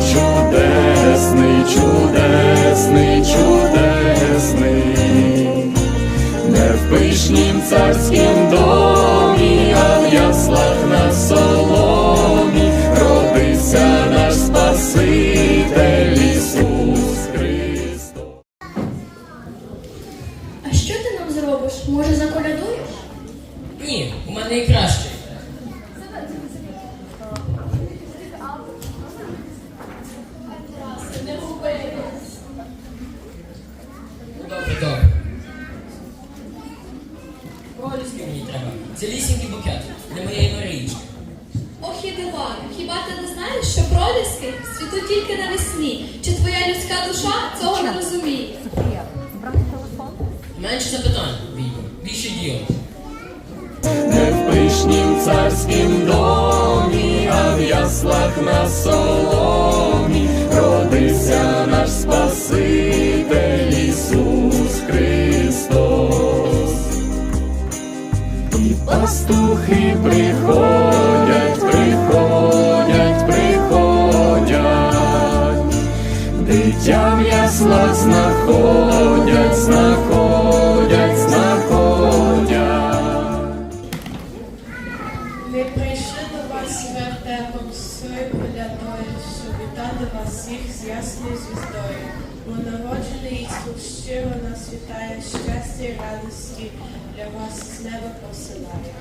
чудесний, чудесний, чудесний, не в пишнім царськім домі, а в яслах на соломі родився наш Спаситель Ісус Христос. А що ти нам зробиш? Може, заколядуєш? Ні, у мене і краще. Треба. Цілісінький букет для моєї Марічки. Ох і дива, хіба ти не знаєш, що проліски цвітуть тільки навесні? Чи твоя людська душа цього не розуміє? Менше запитань, Віко. Більше діла. Не в пишнім царськім домі, а в яслах на соломі з вертепом свою колядою, щоб вітати вас всіх з ясною звіздою. Бо народжений Ісус щиро нас вітає, щастя і радості для вас з неба посилає.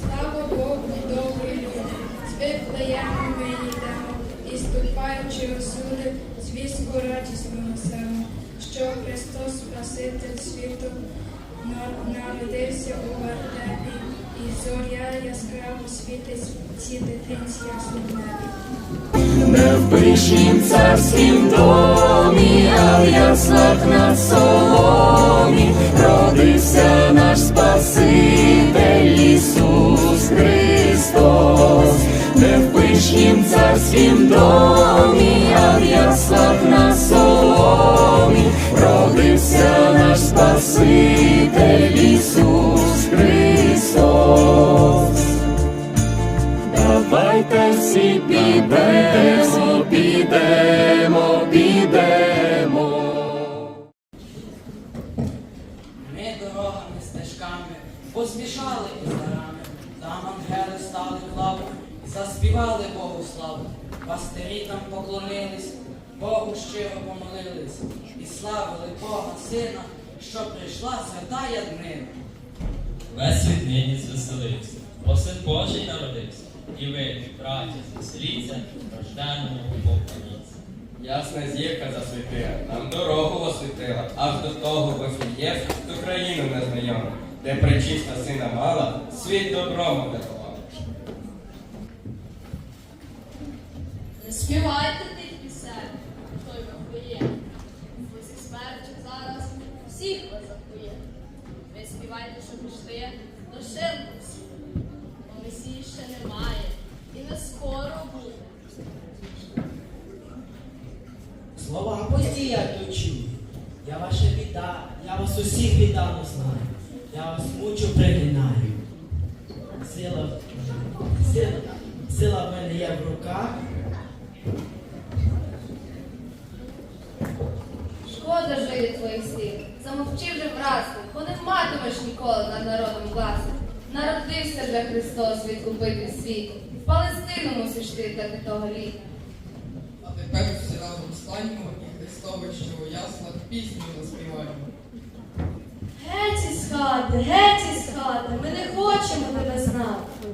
Слава Богу, добрі люди, з Вифлеєму ми йдемо, і ступаючи усюди, звістку радісну несемо, що Христос Спаситель світу народився у вертепі, і зоря яскраво світить ці дитинці ясному небі. Не в пишнім царськім домі, а в яслах на соломі родився наш Спаситель Ісус Христос. Не в пишнім царськім домі, а в яслах на соломі родився наш Спаситель всі підемо, підемо, підемо. Ми дорогами, стежками поспішали із дарами, там ангели стали клаву, заспівали Богу славу, пастирі там поклонились, Богу щиро помолились, і славили Бога Сина, що прийшла святая днина. Весь світ нині звеселився, бо син Божий народився, і ви, браття, звеселіться, рожденому поклоніться. Ясна зірка засвітила, нам дорогу освітила, аж до того Вифлеєм, до країну незнайому, де причиста сина мала, світ добром обетував. Співайте тих пісень, той вахує. Бо зі смертю зараз всіх вас захує. Ви співайте, що пішли до ширку всі. Бо Месії ще немає і не скоро буде. Слова постія точу. Я ваша біда, я вас усіх віддавно знаю. Я вас мучу приглинаю. Сила, сила, сила в мене є в руках. Шкода жити твоїх слів. Замовчи вже братство, бо не матимеш ніколи над народом власти. Народився вже Христос відкупити світ. В Палестину мусиш ти дати того літа. А тепер всі разом станьмо і Христове, що у яслах пісню заспіваємо. Геть із хати, геть із хати, ми не хочемо тебе знати.